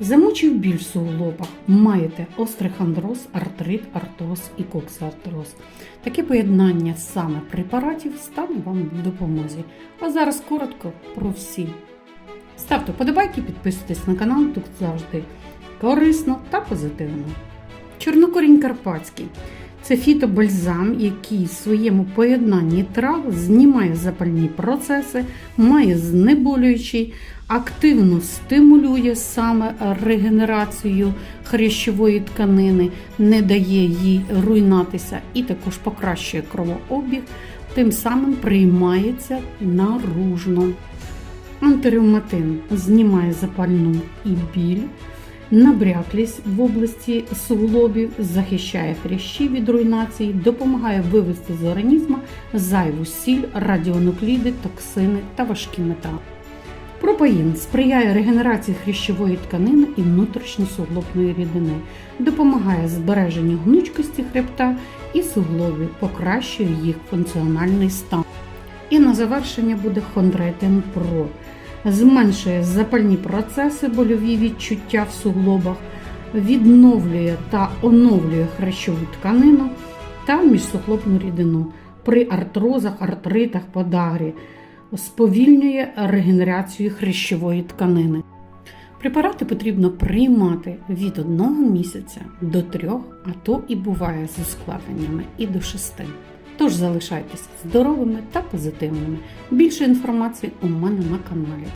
Замучив біль в суглобах, маєте острихондроз, артрит, артроз і коксартроз. Таке поєднання саме препаратів стане вам в допомозі. А зараз коротко про всі. Ставте вподобайки, підписуйтесь на канал, тут завжди корисно та позитивно. Чорнокорінь карпатський це фітобальзам, який в своєму поєднанні трав знімає запальні процеси, має знеболюючий, активно стимулює саме регенерацію хрящової тканини, не дає їй руйнатися і також покращує кровообіг, тим самим приймається наружно. Антиревматин знімає запальну і біль, набряклість в області суглобів, захищає хрящі від руйнації, допомагає вивести з організму зайву сіль, радіонукліди, токсини та важкі метали. Пропаїн сприяє регенерації хрящової тканини і внутрішньосуглобної рідини, допомагає збереженню гнучкості хребта і суглобів, покращує їх функціональний стан. І на завершення буде Хондроетин Про. Зменшує запальні процеси, больові відчуття в суглобах, відновлює та оновлює хрящову тканину та міжсуглобну рідину при артрозах, артритах, подагрі, сповільнює регенерацію хрящової тканини. Препарати потрібно приймати від одного місяця до трьох, а то і буває з ускладненнями і до шести. Тож залишайтеся здоровими та позитивними. Більше інформації у мене на каналі.